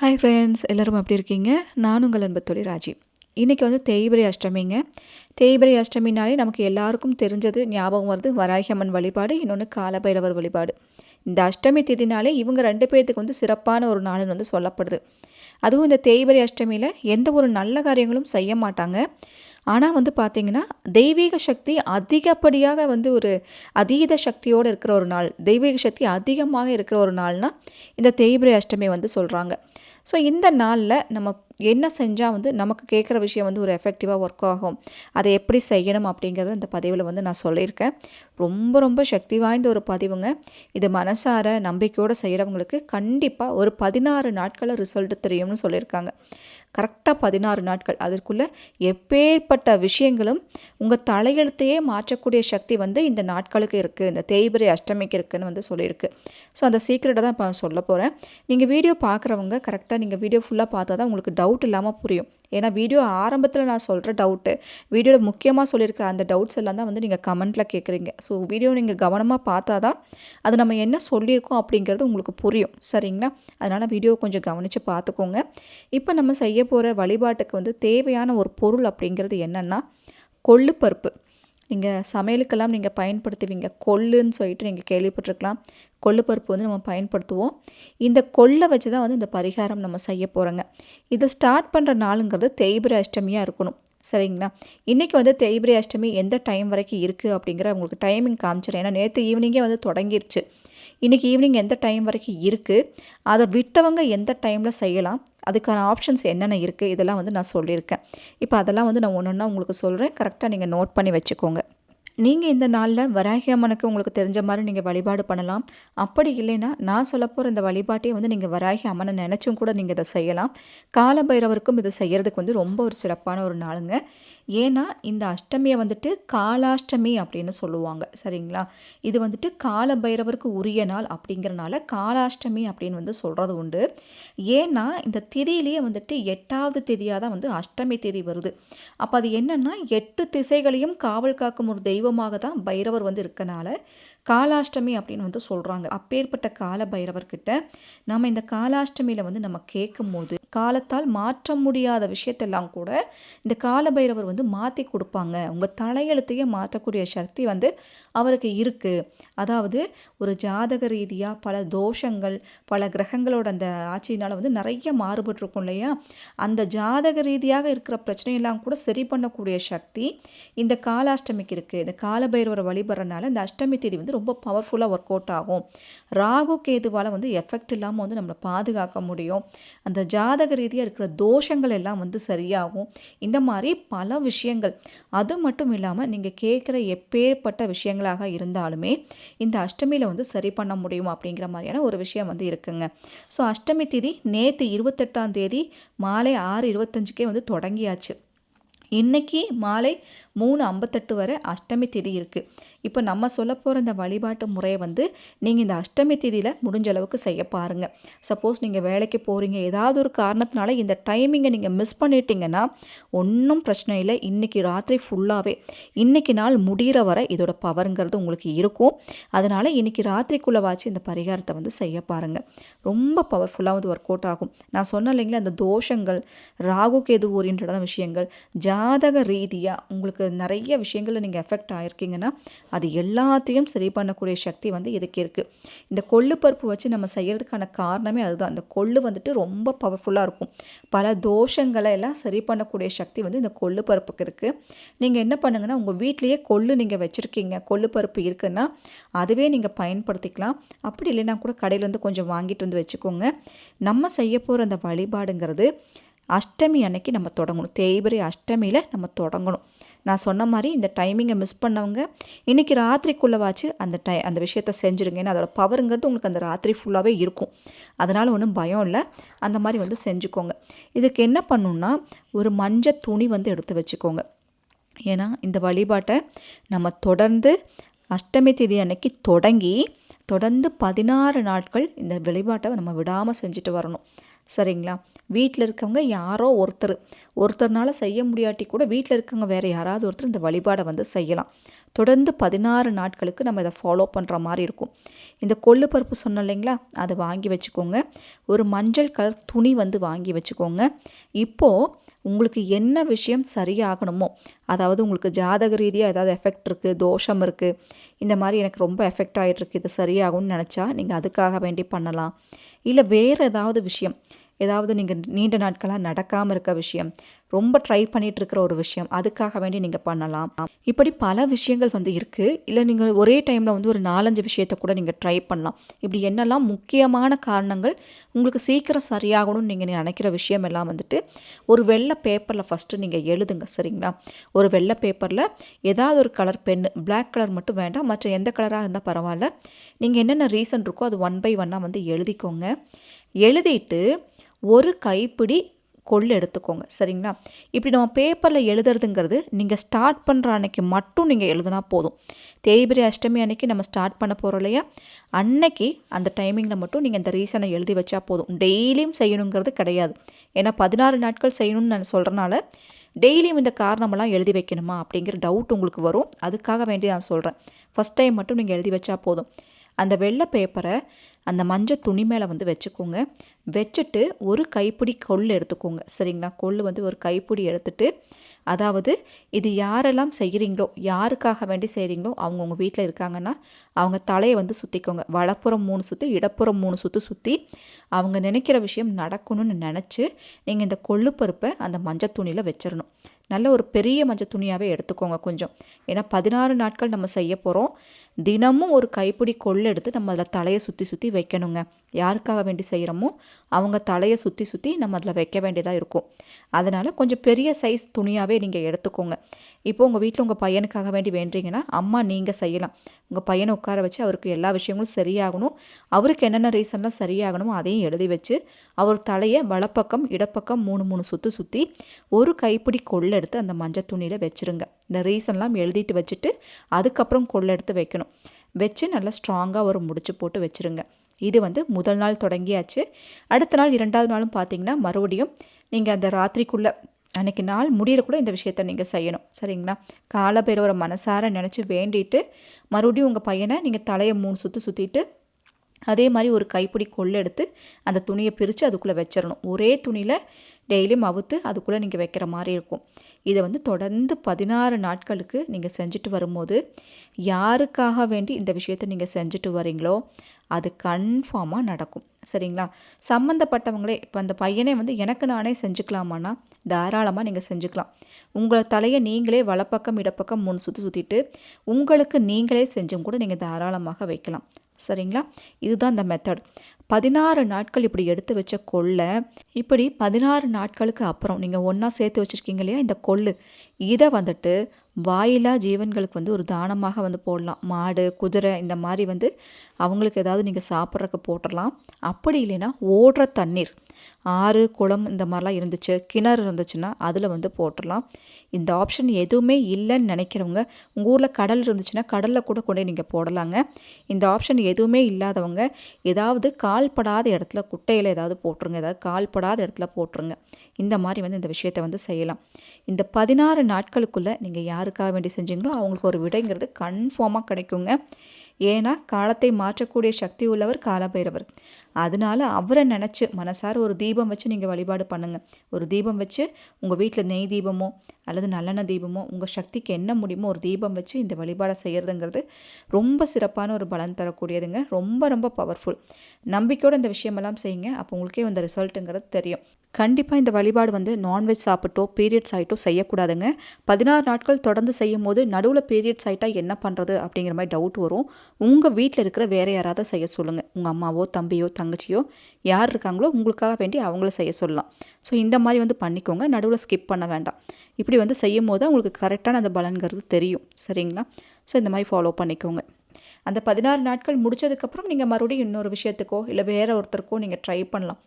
Hi friends எல்லோரும் எப்படி இருக்கீங்க? நான் உங்கள் அன்பத்தொழி ராஜி. இன்றைக்கி வந்து தேய்பிரை அஷ்டமிங்க. தேய்பிரை அஷ்டமினாலே நமக்கு எல்லாருக்கும் தெரிஞ்சது ஞாபகம் வருது வராகியம்மன் வழிபாடு இன்னொன்று காலபைரவர் வழிபாடு. இந்த அஷ்டமி திதினாலே இவங்க ரெண்டு பேர்த்துக்கு வந்து சிறப்பான ஒரு நாள்னு வந்து சொல்லப்படுது. அதுவும் இந்த தேய்பிரை அஷ்டமியில் எந்த ஒரு நல்ல காரியங்களும் செய்ய மாட்டாங்க. ஆனால் வந்து பார்த்திங்கன்னா தெய்வீக சக்தி அதிகப்படியாக வந்து ஒரு அதீத சக்தியோடு இருக்கிற ஒரு நாள் தெய்வீக சக்தி அதிகமாக இருக்கிற ஒரு நாள்னால் இந்த தேய்பிரை அஷ்டமி வந்து சொல்கிறாங்க ஸோ இந்த நாளில் நம்ம என்ன செஞ்சால் வந்து நமக்கு கேட்குற விஷயம் வந்து ஒரு எஃபெக்டிவாக ஒர்க் ஆகும். அதை எப்படி செய்யணும் அப்படிங்கிறத இந்த பதிவில் வந்து நான் சொல்லியிருக்கேன். ரொம்ப ரொம்ப சக்தி வாய்ந்த ஒரு பதிவுங்க. இது மனசார நம்பிக்கையோடு செய்கிறவங்களுக்கு கண்டிப்பாக ஒரு பதினாறு நாட்களில் ரிசல்ட் தெரியும்னு சொல்லியிருக்காங்க. கரெக்டாக பதினாறு நாட்கள். அதற்குள்ளே எப்பேற்பட்ட விஷயங்களும் உங்கள் தலையெழுத்தையே மாற்றக்கூடிய சக்தி வந்து இந்த நாட்களுக்கு இருக்குது இந்த தேய்பிரை அஷ்டமிக்கு இருக்குதுன்னு வந்து சொல்லியிருக்கு. ஸோ அந்த சீக்கிரட்டை தான் இப்போ சொல்ல போகிறேன் நீங்கள் வீடியோ பார்க்குறவங்க கரெக்டாக நீங்கள் வீடியோ ஃபுல்லாக பார்த்தா தான் உங்களுக்கு டவுட் இல்லாமல் புரியும். ஏன்னா வீடியோ ஆரம்பத்தில் நான் சொல்கிற டவுட்டு வீடியோவில் முக்கியமாக சொல்லியிருக்கிற அந்த டவுட்ஸ் எல்லாம் தான் வந்து நீங்கள் கமெண்ட்டில் கேட்குறீங்க ஸோ வீடியோ நீங்கள் கவனமாக பார்த்தா தான் அது நம்ம என்ன சொல்லியிருக்கோம் அப்படிங்கிறது உங்களுக்கு புரியும். சரிங்களா? அதனால் வீடியோ கொஞ்சம் கவனித்து பார்த்துக்கோங்க. இப்போ நம்ம செய்ய போகிற வழிபாட்டுக்கு வந்து தேவையான ஒரு பொருள் அப்படிங்கிறது என்னென்னா கொள்ளுப்பருப்பு. நீங்கள் சமையலுக்கெல்லாம் நீங்கள் பயன்படுத்துவீங்க. கொள்ளுன்னு சொல்லிட்டு நீங்கள் கேள்விப்பட்டிருக்கலாம். கொள்ளுப்பருப்பு வந்து நம்ம பயன்படுத்துவோம். இந்த கொள்ளை வச்சு தான் வந்து இந்த பரிகாரம் நம்ம செய்ய போகிறோங்க இதை ஸ்டார்ட் பண்ணுற நாளுங்கிறது தேய்பிர அஷ்டமியாக இருக்கணும். சரிங்களா? இன்றைக்கி வந்து தேய்பிரை அஷ்டமி எந்த டைம் வரைக்கும் இருக்குது அப்படிங்கிற உங்களுக்கு டைமிங் காமிச்சிடறேன். ஏன்னா நேற்று ஈவினிங்கே வந்து தொடங்கிருச்சு. இன்றைக்கி ஈவினிங் எந்த டைம் வரைக்கும் இருக்குது அதை விட்டவங்க எந்த டைமில் செய்யலாம்? அதுக்கான ஆப்ஷன்ஸ் என்னென்ன இருக்குது இதெல்லாம் வந்து நான் சொல்லியிருக்கேன். இப்போ அதெல்லாம் வந்து நான் ஒன்று ஒன்றா உங்களுக்கு சொல்கிறேன் கரெக்டாக நீங்கள் நோட் பண்ணி வச்சுக்கோங்க. நீங்கள் இந்த நாளில் வராகி அம்மனுக்கு உங்களுக்கு தெரிஞ்ச மாதிரி நீங்கள் வழிபாடு பண்ணலாம். அப்படி இல்லைன்னா நான் சொல்ல போகிற இந்த வழிபாட்டையே வந்து நீங்கள் வராகி அம்மனை நினச்சும் கூட நீங்கள் இதை செய்யலாம். கால பைரவருக்கும் இதை செய்கிறதுக்கு வந்து ரொம்ப ஒரு சிறப்பான ஒரு நாளுங்க. ஏன்னா இந்த அஷ்டமியை வந்துட்டு காலாஷ்டமி அப்படின்னு சொல்லுவாங்க. சரிங்களா? இது வந்துட்டு கால பைரவருக்கு உரிய நாள் அப்படிங்கிறனால காலாஷ்டமி அப்படின்னு வந்து சொல்கிறது உண்டு. ஏன்னா இந்த திதியிலேயே வந்துட்டு எட்டாவது திதியாக தான் வந்து அஷ்டமி திதி வருது. அப்போ அது என்னென்னா எட்டு திசைகளையும் காவல் காக்கும் ஒரு தெய்வமாக தான் பைரவர் வந்து இருக்கனால காலாஷ்டமி அப்படின்னு வந்து சொல்கிறாங்க அப்பேற்பட்ட கால பைரவர்கிட்ட நம்ம இந்த காலாஷ்டமியில் வந்து நம்ம கேட்கும் போது காலத்தால் மாற்ற முடியாத விஷயத்தெல்லாம் கூட இந்த கால பைரவர் வந்து மாற்றி கொடுப்பாங்க. உங்கள் தலையெழுத்தையே மாற்றக்கூடிய சக்தி வந்து அவருக்கு இருக்குது அதாவது ஒரு ஜாதக ரீதியாக பல தோஷங்கள் பல கிரகங்களோட அந்த ஆட்சியினால் வந்து நிறைய மாறுபட்டிருக்கும் இல்லையா? அந்த ஜாதக ரீதியாக இருக்கிற பிரச்சனையெல்லாம் கூட சரி பண்ணக்கூடிய சக்தி இந்த காலாஷ்டமிக்கு இருக்குது இந்த காலபைரவரை வழிபடுறதுனால இந்த அஷ்டமி தேதி வந்து ரொம்ப பவர்ஃபுல்லாக ஒர்க் அவுட் ஆகும். ராகு கேதுவால் வந்து எஃபெக்ட் இல்லாமல் வந்து நம்மளை பாதுகாக்க முடியும். அந்த ஜாதக ரீதியாக இருக்கிற தோஷங்கள் எல்லாம் வந்து சரியாகும். இந்த மாதிரி பல விஷயங்கள். அது மட்டும் இல்லாமல் நீங்கள் கேட்குற எப்பேற்பட்ட விஷயங்களாக இருந்தாலுமே இந்த அஷ்டமியில் வந்து சரி பண்ண முடியும் அப்படிங்கிற மாதிரியான ஒரு விஷயம் வந்து இருக்குங்க. ஸோ அஷ்டமி தேதி நேற்று இருபத்தெட்டாம் தேதி மாலை ஆறு இருபத்தஞ்சுக்கே வந்து தொடங்கியாச்சு. இன்றைக்கி மாலை மூணு ஐம்பத்தெட்டு வரை அஷ்டமி திதி இருக்குது இப்போ நம்ம சொல்ல போகிற இந்த வழிபாட்டு முறையை வந்து நீங்கள் இந்த அஷ்டமி திதியில் முடிஞ்ச அளவுக்கு செய்ய பாருங்கள் சப்போஸ் நீங்கள் வேலைக்கு போகிறீங்க ஏதாவது ஒரு காரணத்தினால இந்த டைமிங்கை நீங்கள் மிஸ் பண்ணிட்டீங்கன்னா ஒன்றும் பிரச்சனை இல்லை. இன்றைக்கி ராத்திரி ஃபுல்லாகவே இன்றைக்கி நாள் முடிகிற வரை இதோட பவருங்கிறது உங்களுக்கு இருக்கும். அதனால் இன்றைக்கி ராத்திரிக்குள்ளே வாச்சு இந்த பரிகாரத்தை வந்து செய்ய பாருங்கள் ரொம்ப பவர்ஃபுல்லாக வந்து ஒர்க் அவுட் ஆகும். நான் சொன்ன இல்லைங்களா அந்த தோஷங்கள் ராகு கேது ஓரியன்டான விஷயங்கள் ஜாதக ரீதியாக உங்களுக்கு நிறைய விஷயங்களில் நீங்கள் எஃபெக்ட் ஆகிருக்கீங்கன்னா அது எல்லாத்தையும் சரி பண்ணக்கூடிய சக்தி வந்து இதுக்கு இருக்குது இந்த கொள்ளு பருப்பு வச்சு நம்ம செய்கிறதுக்கான காரணமே அதுதான். அந்த கொள்ளு வந்துட்டு ரொம்ப பவர்ஃபுல்லாக இருக்கும். பல தோஷங்களை எல்லாம் சரி பண்ணக்கூடிய சக்தி வந்து இந்த கொள்ளு பருப்புக்கு இருக்குது நீங்கள் என்ன பண்ணுங்கன்னா உங்கள் வீட்லேயே கொள்ளு நீங்கள் வச்சுருக்கீங்க. கொள்ளு பருப்பு இருக்குன்னா அதுவே நீங்கள் பயன்படுத்திக்கலாம். அப்படி இல்லைன்னா கூட கடையிலேருந்து கொஞ்சம் வாங்கிட்டு வந்து வச்சுக்கோங்க. நம்ம செய்ய போகிற அந்த வழிபாடுங்கிறது அஷ்டமி அன்னைக்கு நம்ம தொடங்கணும். தேய்பிரை அஷ்டமியில் நம்ம தொடங்கணும். நான் சொன்ன மாதிரி இந்த டைமிங்கை மிஸ் பண்ணவங்க இன்றைக்கி ராத்திரிக்குள்ளவாச்சு அந்த டை அந்த விஷயத்த செஞ்சுருங்க. ஏன்னா அதோட பவருங்கிறது உங்களுக்கு அந்த ராத்திரி ஃபுல்லாகவே இருக்கும். அதனால் ஒன்றும் பயம் இல்லை. அந்த மாதிரி வந்து செஞ்சுக்கோங்க. இதுக்கு என்ன பண்ணுன்னா ஒரு மஞ்சள் துணி வந்து எடுத்து வச்சுக்கோங்க. ஏன்னா இந்த வழிபாட்டை நம்ம தொடர்ந்து அஷ்டமி தேதி அன்னைக்கு தொடங்கி தொடர்ந்து பதினாறு நாட்கள் இந்த வழிபாட்டை நம்ம விடாமல் செஞ்சுட்டு வரணும். சரிங்களா? வீட்டில் இருக்கவங்க யாரோ ஒருத்தர். ஒருத்தர்னால செய்ய முடியாட்டி கூட வீட்டில் இருக்கவங்க வேறு யாராவது ஒருத்தர் இந்த வழிபாடை வந்து செய்யலாம். தொடர்ந்து பதினாறு நாட்களுக்கு நம்ம இதை ஃபாலோ பண்ணுற மாதிரி இருக்கும். இந்த கொள்ளு பருப்பு சொன்னோம் இல்லைங்களா? அதை வாங்கி வச்சுக்கோங்க. ஒரு மஞ்சள் கலர் துணி வந்து வாங்கி வச்சுக்கோங்க. இப்போது உங்களுக்கு என்ன விஷயம் சரியாகணுமோ அதாவது உங்களுக்கு ஜாதக ரீதியாக ஏதாவது எஃபெக்ட் இருக்குது தோஷம் இருக்குது இந்த மாதிரி எனக்கு ரொம்ப எஃபெக்ட் ஆகிட்டுருக்கு இது சரியாகும்னு நினச்சா நீங்கள் அதுக்காக வேண்டி பண்ணலாம். இல்லை வேறு ஏதாவது விஷயம். ஏதாவது நீங்கள் நீண்ட நாட்களாக நடக்காமல் இருக்க விஷயம். ரொம்ப ட்ரை பண்ணிகிட்டு இருக்கிற ஒரு விஷயம். அதுக்காக வேண்டி நீங்கள் பண்ணலாம். இப்படி பல விஷயங்கள் வந்து இருக்குது இல்லை நீங்கள் ஒரே டைமில் வந்து ஒரு நாலஞ்சு விஷயத்தை கூட நீங்கள் ட்ரை பண்ணலாம். இப்படி என்னெல்லாம் முக்கியமான காரணங்கள் உங்களுக்கு சீக்கிரம் சரியாகணும்னு நீங்கள் நினைக்கிற விஷயம் எல்லாம் வந்துட்டு ஒரு வெள்ளை பேப்பரில் ஃபஸ்ட்டு நீங்கள் எழுதுங்க சரிங்களா? ஒரு வெள்ளை பேப்பரில் ஏதாவது ஒரு கலர் பென்னு பிளாக் கலர் மட்டும் வேண்டாம். மற்ற எந்த கலராக இருந்தால் பரவாயில்ல. நீங்கள் என்னென்ன ரீசன் இருக்கோ அது ஒன் பை ஒன்னாக வந்து எழுதிக்கோங்க. எழுதிட்டு ஒரு கைப்பிடி கொள்ளு எடுத்துக்கோங்க சரிங்களா? இப்படி நம்ம பேப்பரில் எழுதுறதுங்கிறது நீங்கள் ஸ்டார்ட் பண்ணுற அன்னைக்கு மட்டும் நீங்கள் எழுதுனா போதும். தேய்பிரி அஷ்டமி அன்னைக்கு நம்ம ஸ்டார்ட் பண்ண போகிறோம் இல்லையா? அன்னைக்கு அந்த டைமிங்கில் மட்டும் நீங்கள் இந்த ரீசனை எழுதி வச்சா போதும். டெய்லியும் செய்யணுங்கிறது கிடையாது. ஏன்னா பதினாறு நாட்கள் செய்யணும்னு நான் சொல்கிறனால டெய்லியும் இந்த காரணமெல்லாம் எழுதி வைக்கணுமா அப்படிங்கிற டவுட் உங்களுக்கு வரும். அதுக்காக வேண்டி நான் சொல்கிறேன் ஃபஸ்ட் டைம் மட்டும் நீங்கள் எழுதி வச்சா போதும். அந்த வெள்ளை பேப்பரை அந்த மஞ்சள் துணி மேலே வந்து வச்சுக்கோங்க. வச்சுட்டு ஒரு கைப்பிடி கொள் எடுத்துக்கோங்க. சரிங்களா? கொள் வந்து ஒரு கைப்பிடி எடுத்துட்டு அதாவது இது யாரெல்லாம் செய்கிறீங்களோ யாருக்காக வேண்டி செய்கிறீங்களோ அவங்கவுங்க வீட்டில் இருக்காங்கன்னா அவங்க தலையை வந்து சுற்றிக்கோங்க வலப்புறம் மூணு சுற்றி இடப்புறம் மூணு சுற்றி சுற்றி அவங்க நினைக்கிற விஷயம் நடக்கணும்னு நினச்சி நீங்கள் இந்த கொள்ளுப்பருப்பை அந்த மஞ்சள் துணியில் வச்சிடணும் நல்ல ஒரு பெரிய மஞ்சள் துணியாகவே எடுத்துக்கோங்க கொஞ்சம். ஏன்னா பதினாறு நாட்கள் நம்ம செய்ய போகிறோம் தினமும் ஒரு கைப்பிடி கொள்ளு எடுத்து நம்ம அதில் தலையை சுற்றி சுற்றி வைக்கணுங்க. யாருக்காக வேண்டி செய்கிறோமோ அவங்க தலையை சுற்றி சுற்றி நம்ம அதில் வைக்க வேண்டியதாக இருக்கும். அதனால் கொஞ்சம் பெரிய சைஸ் துணியாகவே நீங்கள் எடுத்துக்கோங்க. இப்போ உங்கள் வீட்டில் உங்கள் பையனுக்காக வேண்டி வேண்டிங்கன்னா அம்மா நீங்கள் செய்யலாம். உங்கள் பையனை உட்கார வச்சு அவருக்கு எல்லா விஷயங்களும் சரியாகணும். அவருக்கு என்னென்ன ரீசன்லாம் சரியாகணுமோ அதையும் எழுதி வச்சு அவர் தலையை வலப்பக்கம் இடப்பக்கம் மூணு மூணு சுற்றி சுற்றி ஒரு கைப்பிடி கொள்ளை எடுத்து அந்த மஞ்சள் துணியில் வச்சுருங்க. இந்த ரீசன்லாம் எழுதிட்டு வச்சுட்டு அதுக்கப்புறம் கொள்ளை எடுத்து வைக்கணும். வச்சு நல்லா ஸ்ட்ராங்காக ஒரு முடிச்சு போட்டு வச்சுருங்க. இது வந்து முதல் நாள் தொடங்கியாச்சு. அடுத்த நாள் இரண்டாவது நாளும் பார்த்தீங்கன்னா மறுபடியும் நீங்கள் அந்த ராத்திரிக்குள்ளே அன்றைக்கி நாள் முடியிற கூட இந்த விஷயத்த நீங்கள் செய்யணும். சரிங்களா? காலபைரவரை மனசார நினச்சி வேண்டிட்டு மறுபடியும் உங்கள் பையனை நீங்கள் தலையை மூணு சுற்றி சுற்றிட்டு அதே மாதிரி ஒரு கைப்பிடி கொள்ளை எடுத்து அந்த துணியை பிரித்து அதுக்குள்ளே வச்சிடணும். ஒரே துணியில் டெய்லியும் அவுத்து அதுக்குள்ளே நீங்கள் வைக்கிற மாதிரி இருக்கும். இதை வந்து தொடர்ந்து பதினாறு நாட்களுக்கு நீங்கள் செஞ்சுட்டு வரும்போது யாருக்காக வேண்டி இந்த விஷயத்தை நீங்கள் செஞ்சுட்டு வரீங்களோ அது கன்ஃபார்மாக நடக்கும். சரிங்களா? சம்மந்தப்பட்டவங்களே இப்போ அந்த பையனே வந்து எனக்கு நானே செஞ்சுக்கலாமான்னா தாராளமாக நீங்கள் செஞ்சுக்கலாம். உங்களை தலையை நீங்களே வலப்பக்கம் இடப்பக்கம் மூணு சுற்றி சுற்றிட்டு உங்களுக்கு நீங்களே செஞ்சும் கூட நீங்கள் தாராளமாக வைக்கலாம். சரிங்களா? இதுதான் இந்த மெத்தட் பதினாறு நாட்கள் இப்படி எடுத்து வச்ச கொள்ளை இப்படி பதினாறு நாட்களுக்கு அப்புறம் நீங்கள் ஒன்றா சேர்த்து வச்சுருக்கீங்க இல்லையா? இந்த கொள்ளு. இதை வந்துட்டு வாயிலா ஜீவன்களுக்கு வந்து ஒரு தானமாக வந்து போடலாம். மாடு குதிரை இந்த மாதிரி வந்து அவங்களுக்கு ஏதாவது நீங்கள் சாப்பிட்றதுக்கு போட்டுடலாம் அப்படி இல்லைன்னா ஓடுற தண்ணீர் ஆறு குளம் இந்த மாதிரிலாம் இருந்துச்சு கிணறு இருந்துச்சுன்னா அதில் வந்து போட்டுடலாம் இந்த ஆப்ஷன் எதுவுமே இல்லைன்னு நினைக்கிறவங்க உங்கள் ஊரில் கடல் இருந்துச்சுன்னா கடலில் கூட கொண்டு நீங்கள் போடலாங்க. இந்த ஆப்ஷன் எதுவுமே இல்லாதவங்க ஏதாவது கால்படாத இடத்துல குட்டையில் ஏதாவது போட்டுருங்க ஏதாவது கால்படாத இடத்துல போட்டுருங்க. இந்த மாதிரி வந்து இந்த விஷயத்தை வந்து செய்யலாம். இந்த பதினாறு நாட்களுக்குள்ளே நீங்கள் யார் யாருக்காக வேண்டி செஞ்சீங்களோ அவங்களுக்கு ஒரு விடைங்கிறது கன்ஃபார்மாக கிடைக்குங்க. ஏன்னா காலத்தை மாற்றக்கூடிய சக்தி உள்ளவர் காலபைரவர். அதனால அவரை நினச்சி மனசார ஒரு தீபம் வச்சு நீங்கள் வழிபாடு பண்ணுங்கள் ஒரு தீபம் வச்சு உங்கள் வீட்டில் நெய் தீபமோ அல்லது நல்லெண்ணெய் தீபமோ உங்கள் சக்திக்கு என்ன முடியுமோ ஒரு தீபம் வச்சு இந்த வழிபாடை செய்கிறதுங்கிறது ரொம்ப சிறப்பான ஒரு பலன் தரக்கூடியதுங்க. ரொம்ப ரொம்ப பவர்ஃபுல் நம்பிக்கையோடு இந்த விஷயமெல்லாம் செய்யுங்க. அப்போ உங்களுக்கே அந்த ரிசல்ட்டுங்கிறது தெரியும். கண்டிப்பாக இந்த வழிபாடு வந்து நான்வெஜ் சாப்பிட்டோ பீரியட்ஸ் ஆகிட்டோ செய்யக்கூடாதுங்க. பதினாறு நாட்கள் தொடர்ந்து செய்யும் போது நடுவில் பீரியட்ஸ் ஆகிட்டா என்ன பண்ணுறது அப்படிங்கிற மாதிரி டவுட் வரும். உங்கள் வீட்டில் இருக்கிற வேறு யாராவது செய்ய சொல்லுங்கள் உங்கள் அம்மாவோ தம்பியோ தங்கச்சியோ யார் இருக்காங்களோ உங்களுக்காக வேண்டி அவங்கள செய்ய சொல்லலாம். ஸோ இந்த மாதிரி வந்து பண்ணிக்கோங்க. நடுவில் ஸ்கிப் பண்ண வேண்டாம். இப்படி வந்து செய்யும் போது உங்களுக்கு கரெக்டான அந்த பலன்கிறது தெரியும். சரிங்களா? ஸோ இந்த மாதிரி ஃபாலோ பண்ணிக்கோங்க. அந்த பதினாறு நாட்கள் முடிச்சதுக்கப்புறம் நீங்கள் மறுபடியும் இன்னொரு விஷயத்துக்கோ இல்லை வேறு ஒருத்தருக்கோ நீங்கள் ட்ரை பண்ணலாம்.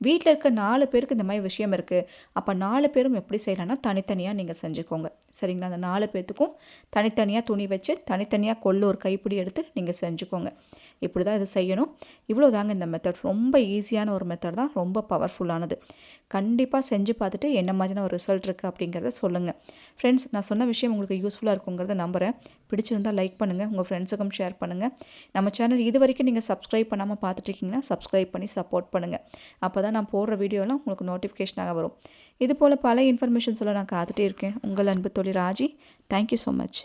வீட்டில் இருக்க நாலு பேருக்கு இந்த மாதிரி விஷயம் இருக்குது அப்போ நாலு பேரும் எப்படி செய்யலாம்னா தனித்தனியாக நீங்கள் செஞ்சுக்கோங்க. சரிங்களா? அந்த நாலு பேர்த்துக்கும் தனித்தனியாக துணி வச்சு தனித்தனியாக கொள்ளு ஒரு கைப்பிடி எடுத்து நீங்கள் செஞ்சுக்கோங்க. இப்படி தான் இது செய்யணும். இவ்வளோ தாங்க இந்த மெத்தட் ரொம்ப ஈஸியான ஒரு மெத்தட் தான். ரொம்ப பவர்ஃபுல்லானது கண்டிப்பாக செஞ்சு பார்த்துட்டு என்ன மாதிரியான ஒரு ரிசல்ட் இருக்குது அப்படிங்கிறத சொல்லுங்கள் ஃப்ரெண்ட்ஸ் நான் சொன்ன விஷயம் உங்களுக்கு யூஸ்ஃபுல்லாக இருக்குங்கிறத நம்புகிறேன் பிடிச்சிருந்தால் லைக் பண்ணுங்கள் உங்கள் ஃப்ரெண்ட்ஸுக்கும் ஷேர் பண்ணுங்கள் நம்ம சேனல் இது வரைக்கும் நீங்கள் சப்ஸ்கிரைப் பண்ணாமல் பார்த்துட்ருக்கீங்கன்னா சப்ஸ்கிரைப் பண்ணி சப்போர்ட் பண்ணுங்கள் அப்போ தான் நான் போடுற வீடியோலாம் உங்களுக்கு நோட்டிஃபிகேஷனாக வரும். இது போல் பல இன்ஃபர்மேஷன்ஸ் எல்லாம் நான் காத்துட்டே இருக்கேன். உங்கள் அன்பு தொழில் ராஜி. Thank you so much